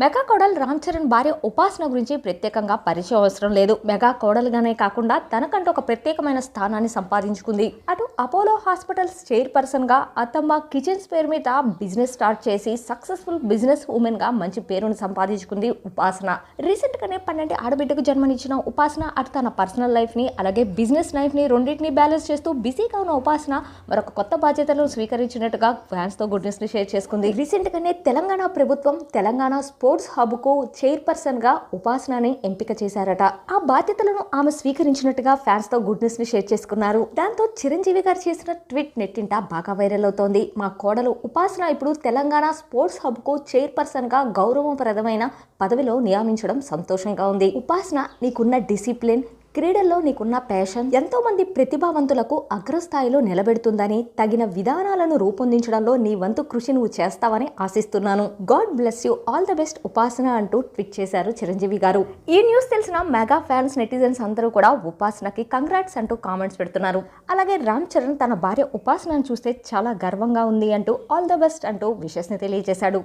Mega కోడల్ Ram Charan భార్య ఉపాసన గురించి ప్రత్యేకంగా పరిచయం అవసరం లేదు. మెగా కోడలుగానే కాకుండా తనకంటూ ఒక ప్రత్యేకమైన స్థానాన్ని సంపాదించుకుంది. అటు అపోలో హాస్పిటల్స్ చైర్పర్సన్గా అత్తమ్మ కిచెన్స్ పేరు మీద బిజినెస్ స్టార్ట్ చేసి సక్సెస్ఫుల్ బిజినెస్ ఉమెన్గా మంచి పేరును సంపాదించుకుంది ఉపాసన. రీసెంట్గానే పన్నెండు ఆడబిడ్డకు జన్మనిచ్చిన ఉపాసన అటు తన పర్సనల్ లైఫ్ని అలాగే బిజినెస్ లైఫ్ని రెండింటినీ రెండింటిని బ్యాలెన్స్ చేస్తూ బిజీగా ఉన్న ఉపాసన మరొక కొత్త బాధ్యతలను స్వీకరించినట్టుగా ఫ్యాన్స్తో గుడ్ న్యూస్ని షేర్ చేసుకుంది. రీసెంట్గానే తెలంగాణ ప్రభుత్వం తెలంగాణ స్పోర్ట్స్ హబ్కు చైర్పర్సన్గా ఉపాసనని ఎంపిక చేశారట. ఆ బాధ్యతలను ఆమె స్వీకరించినట్టుగా ఫ్యాన్స్తో గుడ్ న్యూస్ని షేర్ చేసుకున్నారు. దాంతో చిరంజీవి గారు చేసిన ట్వీట్ నెట్టింట బాగా వైరల్ అవుతోంది. మా కోడలు ఉపాసన ఇప్పుడు తెలంగాణ స్పోర్ట్స్ హబ్కు చైర్పర్సన్గా గౌరవప్రదమైన పదవిలో నియమించడం సంతోషంగా ఉంది. ఉపాసన నీకున్న డిసిప్లిన్ క్రీడల్లో నీకున్న ప్యాషన్ ఎంతో మంది ప్రతిభావంతులకు అగ్రస్థాయిలో నిలబెడుతుందని తగిన విధానాలను రూపొందించడంలో నీ వంతు కృషి నువ్వు చేస్తావని ఆశిస్తున్నాను. God bless you. All the best Upasana అంటూ ట్వీట్ చేశారు చిరంజీవి గారు. ఈ న్యూస్ తెలిసిన మెగా ఫ్యాన్స్ నెటిజన్స్ అందరూ కూడా ఉపాసనకి కంగ్రాట్స్ అంటూ కామెంట్స్ పెడుతున్నారు. అలాగే రామ్ చరణ్ తన భార్య ఉపాసనను చూస్తే చాలా గర్వంగా ఉంది అంటూ ఆల్ ద బెస్ట్ అంటూ విషెస్ తెలియజేశాడు.